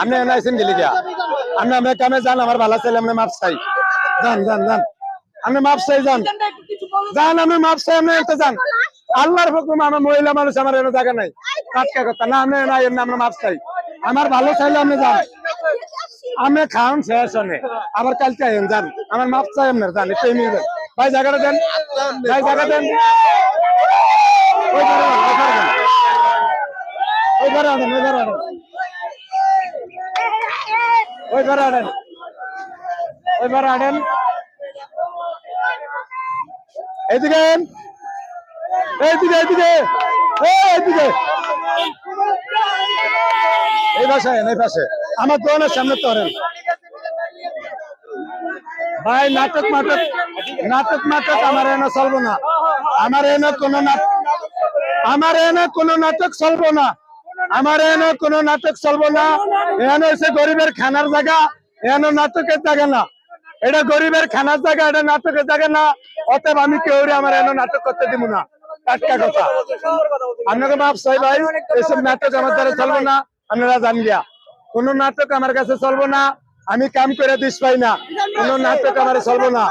আপনি এনে গেলি আমরা কামে যান আমার ভালো ছেলে আপনি মাপ চাই। যান যান যান। আপনি মাপ চাই যান। যান আপনি মাপ চাই আপনি একটা যান। আল্লাহর হুকুম আমার মহিলা মানুষ আমার এনে জায়গা নাই। কাটকা কথা। না এমনি আমরা মাপ চাই। আমার ভালো চাইলে আপনি যান। আমি খাওয়ান শেষ হনে। আবার কালকে আইন যান। আমার মাপ চাই আপনার যান। একটু যান ভাই জায়গাটা দেন। ভাই দেন। ওই আনেন, ওই আনেন। ওই আনেন ওই আনেন। ওই ঘরে আনেন। ওই ঘরে আনেন। এদিকে এইদিকে এইদিকে। এই, এইদিকে। এই পাশে এই পাশে। আমার দোকানের সামনে তো। ভাই নাটক নাটক নাটক নাটক আমার এনে চলবো না। আমার এনে কোনো নাটক আমার এনে কোনো নাটক চলবো না। আমার এনে কোনো নাটক চলবো না। এখানে হচ্ছে গরিবের খানার জায়গা এখানে নাটকের জায়গা না। এটা গরিবের খানার জায়গা, এটা নাটকের জায়গা না। অতএব আমি কেউ আমার এনে নাটক করতে দিব না। টাটকা কথা। আপনাকে মাপ চাই ভাই, এসব নাটক আমার দ্বারা চলবো না। আপনারা জান গিয়া। কোন নাটক আমার কাছে চলবো না। আমি কাম করে দিস পাই না। কোন নাটক আমার চলবো না।